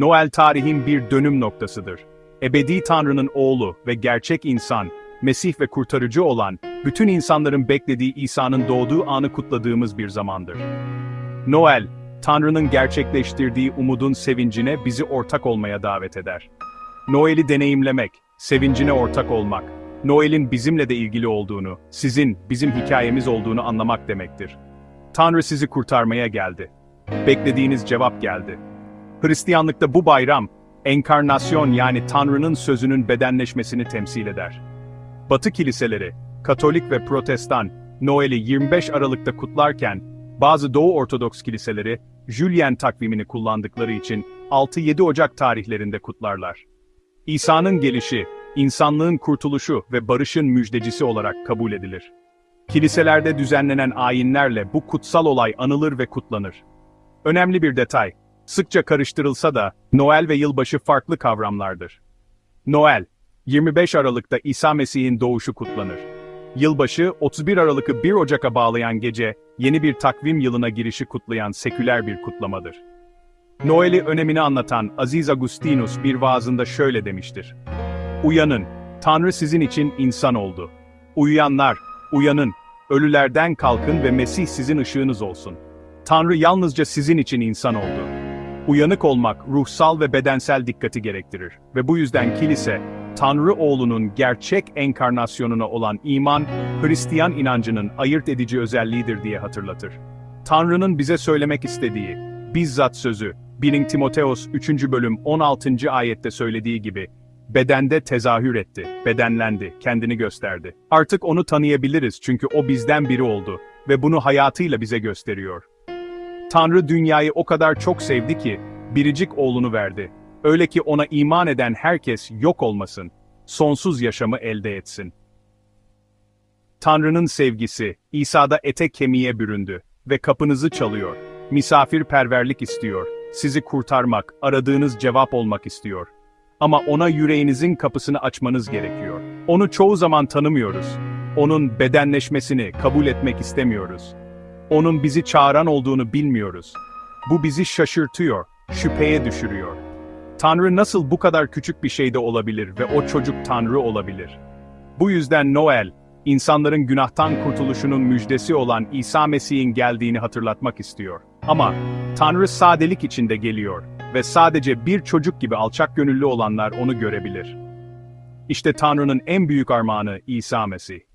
Noel tarihin bir dönüm noktasıdır. Ebedi Tanrı'nın oğlu ve gerçek insan, Mesih ve kurtarıcı olan, bütün insanların beklediği İsa'nın doğduğu anı kutladığımız bir zamandır. Noel, Tanrı'nın gerçekleştirdiği umudun sevincine bizi ortak olmaya davet eder. Noel'i deneyimlemek, sevincine ortak olmak, Noel'in bizimle de ilgili olduğunu, sizin, bizim hikayemiz olduğunu anlamak demektir. Tanrı sizi kurtarmaya geldi. Beklediğiniz cevap geldi. Hristiyanlıkta bu bayram, enkarnasyon yani Tanrı'nın sözünün bedenleşmesini temsil eder. Batı kiliseleri, Katolik ve Protestan, Noel'i 25 Aralık'ta kutlarken, bazı Doğu Ortodoks kiliseleri, Julian takvimini kullandıkları için 6-7 Ocak tarihlerinde kutlarlar. İsa'nın gelişi, insanlığın kurtuluşu ve barışın müjdecisi olarak kabul edilir. Kiliselerde düzenlenen ayinlerle bu kutsal olay anılır ve kutlanır. Önemli bir detay, sıkça karıştırılsa da Noel ve yılbaşı farklı kavramlardır. Noel, 25 Aralık'ta İsa Mesih'in doğuşu kutlanır. Yılbaşı, 31 Aralık'ı 1 Ocak'a bağlayan gece, yeni bir takvim yılına girişi kutlayan seküler bir kutlamadır. Noel'i önemini anlatan Aziz Agustinus bir vaazında şöyle demiştir. Uyanın, Tanrı sizin için insan oldu. Uyuyanlar, uyanın, ölülerden kalkın ve Mesih sizin ışığınız olsun. Tanrı yalnızca sizin için insan oldu. Uyanık olmak ruhsal ve bedensel dikkati gerektirir ve bu yüzden kilise, Tanrı oğlunun gerçek enkarnasyonuna olan iman, Hristiyan inancının ayırt edici özelliğidir diye hatırlatır. Tanrı'nın bize söylemek istediği, bizzat sözü, 1. Timoteos 3. bölüm 16. ayette söylediği gibi, bedende tezahür etti, bedenlendi, kendini gösterdi. Artık onu tanıyabiliriz çünkü o bizden biri oldu ve bunu hayatıyla bize gösteriyor. Tanrı dünyayı o kadar çok sevdi ki, biricik oğlunu verdi. Öyle ki ona iman eden herkes yok olmasın, sonsuz yaşamı elde etsin. Tanrı'nın sevgisi, İsa'da ete kemiğe büründü ve kapınızı çalıyor. Misafirperverlik istiyor, sizi kurtarmak, aradığınız cevap olmak istiyor. Ama ona yüreğinizin kapısını açmanız gerekiyor. Onu çoğu zaman tanımıyoruz. Onun bedenleşmesini kabul etmek istemiyoruz. Onun bizi çağıran olduğunu bilmiyoruz. Bu bizi şaşırtıyor, şüpheye düşürüyor. Tanrı nasıl bu kadar küçük bir şeyde olabilir ve o çocuk Tanrı olabilir? Bu yüzden Noel, insanların günahtan kurtuluşunun müjdesi olan İsa Mesih'in geldiğini hatırlatmak istiyor. Ama Tanrı sadelik içinde geliyor ve sadece bir çocuk gibi alçak gönüllü olanlar onu görebilir. İşte Tanrı'nın en büyük armağanı İsa Mesih.